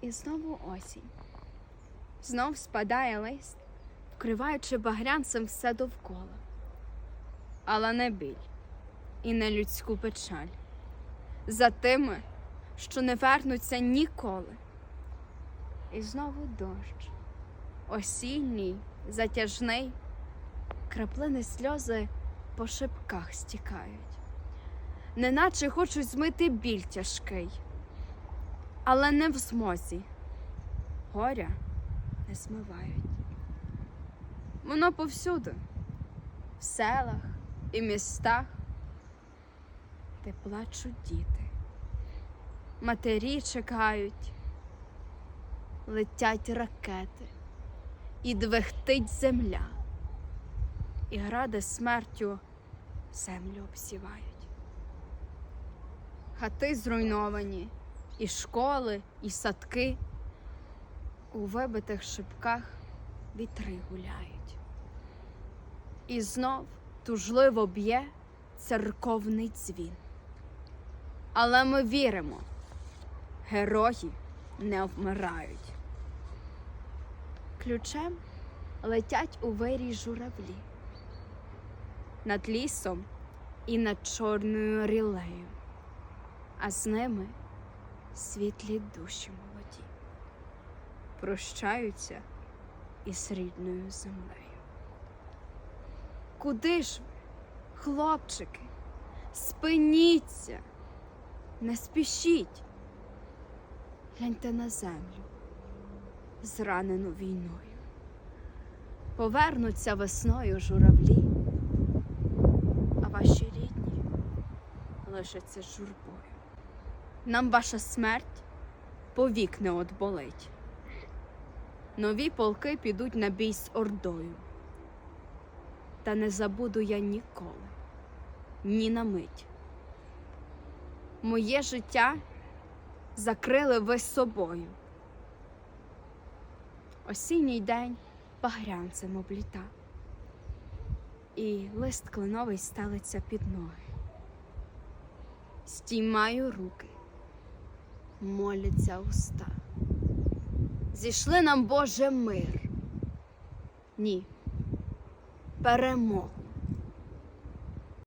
І знову осінь. Знов спадає лист, вкриваючи багрянцем все довкола. Але не біль і не людську печаль за тими, що не вернуться ніколи. І знову дощ, осінній, затяжний, краплини сльози по шипках стікають, неначе хочуть змити біль тяжкий, але не в змозі, горя не змивають. Воно повсюди, в селах і містах, де плачуть діти, матері чекають, летять ракети, і двехтить земля, і гради смертю землю обсівають. Хати зруйновані, і школи, і садки, у вибитих шибках вітри гуляють. І знов тужливо б'є церковний дзвін. Але ми віримо, герої не вмирають. Ключем летять у вирій журавлі над лісом і над чорною рілею, а з ними світлі душі молоді, прощаються із рідною землею. Куди ж ви, хлопчики, спиніться, не спішіть, гляньте на землю, зранену війною. Повернуться весною журавлі, а ваші рідні лишаться журбою. Нам ваша смерть повік не отболить. Нові полки підуть на бій з ордою. Та не забуду я ніколи, ні на мить. Моє життя закрили ви собою. Осінній день багрянцем обліта, і лист кленовий стелиться під ноги. Стіймаю руки, моляться уста. Зійшли нам Боже мир. Ні, перемогу.